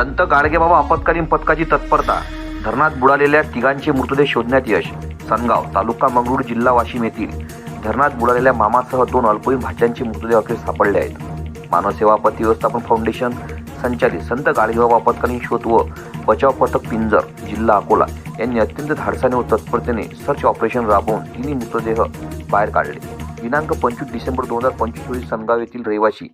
संत गाडगेबाबा आपत्कालीन पथकाची तत्परता. धरणात बुडालेल्या तिघांचे मृतदेह शोधण्यात यश. सनगाव तालुका मंगळूर जिल्हा वाशिम येथील. धरणात बुडालेल्या मामासह दोन अल्पवयीन भाच्यांचे मृतदेह अखेर सापडले आहेत. मानवसेवा आपत्ती व्यवस्थापन फाउंडेशन संचालित संत गाडगेबाबा आपत्कालीन शोध व बचाव पथक पिंजर जिल्हा अकोला यांनी अत्यंत धाडसाने व तत्परतेने सर्च ऑपरेशन राबवून तिन्ही मृतदेह बाहेर काढले. दिनांक पंचवीस डिसेंबर दोन हजार पंचवीस रोजी सनगाव येथील रहिवासी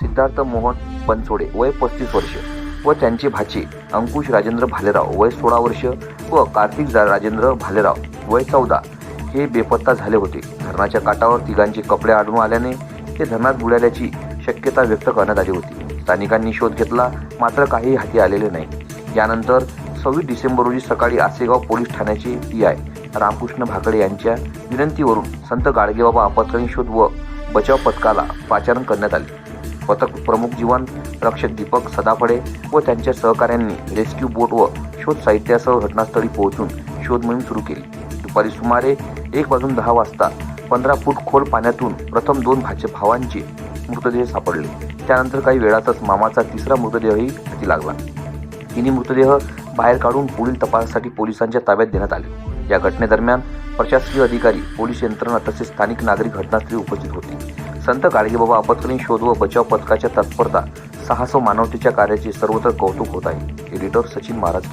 सिद्धार्थ मोहन बनसोडे वय पस्तीस वर्ष व त्यांचे भाचे अंकुश राजेंद्र भालेराव वय सोळा वर्ष व कार्तिक जा- राजेंद्र भालेराव वय चौदा. हे बेपत्ता झाले होते. धरणाच्या काठावर तिघांचे कपडे आढळून आल्याने ते धरणात बुडाल्याची शक्यता व्यक्त करण्यात आली होती. स्थानिकांनी शोध घेतला मात्र काही हाती आलेले नाही. यानंतर सव्वीस डिसेंबर रोजी सकाळी आसेगाव पोलीस ठाण्याचे पी आय रामकृष्ण भाकडे यांच्या विनंतीवरून संत गाडगेबाबा आपत्कालीन शोध व बचाव पथकाला पाचारण करण्यात आले. पथक प्रमुख जीवन रक्षक दीपक सदाफळे व त्यांच्या सहकाऱ्यांनी रेस्क्यू बोट व शोध साहित्यासह घटनास्थळी पोहोचून शोध मोहीम सुरू केली. दुपारी सुमारे एक वाजून दहा वाजता पंधरा फूट खोल पाण्यातून प्रथम दोन भाचे भावांचे मृतदेह सापडले. त्यानंतर काही वेळातच मामाचा तिसरा मृतदेहही हाती लागला. तिन्ही मृतदेह बाहेर काढून पुढील तपासासाठी पोलिसांच्या ताब्यात देण्यात आले. या घटनेदरम्यान प्रशासकीय अधिकारी पोलीस यंत्रणा तसेच स्थानिक नागरिक घटनास्थळी उपस्थित होते. संत गाडगेबाबा आपत्कालीन शोध व बचाव पथकाच्या तत्परता साहस व मानवतेच्या कार्याचे सर्वत्र कौतुक होत आहे. एडिटर सचिन महाराज